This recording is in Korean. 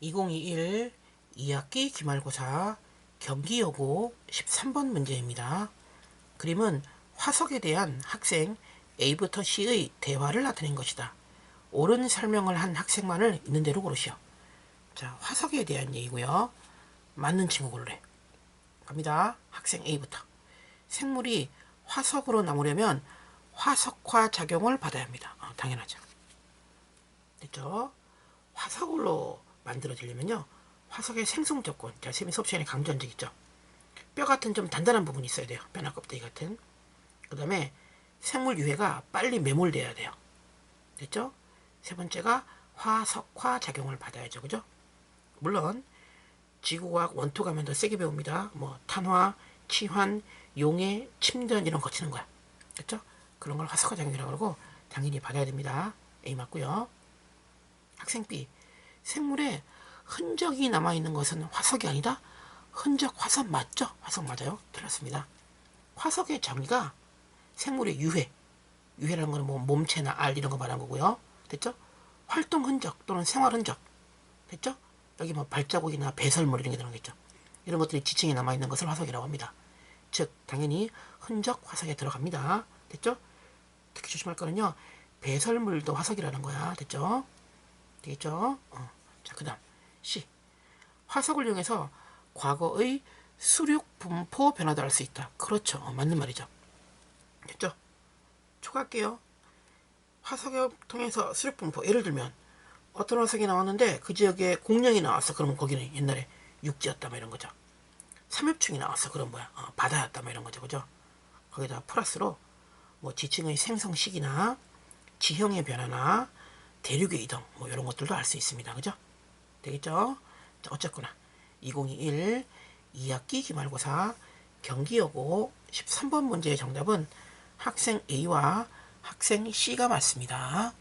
2021 2학기 기말고사 경기여고 13번 문제입니다. 그림은 화석에 대한 학생 A부터 C의 대화를 나타낸 것이다. 옳은 설명을 한 학생만을 있는 대로 고르시오. 자, 화석에 대한 얘기고요. 맞는 친구 고르래. 갑니다. 학생 A부터. 생물이 화석으로 남으려면 화석화 작용을 받아야 합니다. 어, 당연하죠. 됐죠? 화석으로 만들어지려면요. 화석의 생성 조건, 자, 세미 수업 시간에 강조한 적 있죠. 뼈 같은 좀 단단한 부분이 있어야 돼요. 뼈나 껍데기 같은. 그 다음에 생물 유해가 빨리 매몰돼야 돼요. 됐죠? 세 번째가 화석화 작용을 받아야죠. 그죠? 물론 지구과학 원투 가면 더 세게 배웁니다. 뭐 탄화, 치환, 용해, 침전 이런 거 거치는 거야. 됐죠? 그런 걸 화석화 작용이라고 그러고 당연히 받아야 됩니다. A 맞고요. 학생 B 생물에 흔적이 남아있는 것은 화석이 아니다? 흔적 화석 맞죠? 화석 맞아요? 틀렸습니다. 화석의 정의가 생물의 유해 유해라는 거는 뭐 몸체나 알 이런 거 말한 거고요. 됐죠? 활동 흔적 또는 생활 흔적 됐죠? 여기 뭐 발자국이나 배설물 이런 게 들어가겠죠. 이런 것들이 지층에 남아있는 것을 화석이라고 합니다. 즉 당연히 흔적 화석에 들어갑니다. 됐죠? 특히 조심할 거는요. 배설물도 화석이라는 거야. 됐죠? 되겠죠? 어. 자, 그 다음 C. 화석을 이용해서 과거의 수륙 분포 변화도 알 수 있다. 그렇죠. 어, 맞는 말이죠. 됐죠? 초갈게요. 화석을 통해서 수륙 분포. 예를 들면 어떤 화석이 나왔는데 그 지역에 공룡이 나왔어. 그러면 거기는 옛날에 육지였다. 뭐 이런 거죠. 삼엽충이 나왔어. 그럼 뭐야? 어, 바다였다. 뭐 이런 거죠. 그죠? 거기다 플러스로 뭐 지층의 생성 시기나 지형의 변화나 대륙의 이동 뭐 이런 것들도 알 수 있습니다. 그죠? 되겠죠? 자, 어쨌거나 2021 2학기 기말고사 경기여고 13번 문제의 정답은 학생 A와 학생 C가 맞습니다.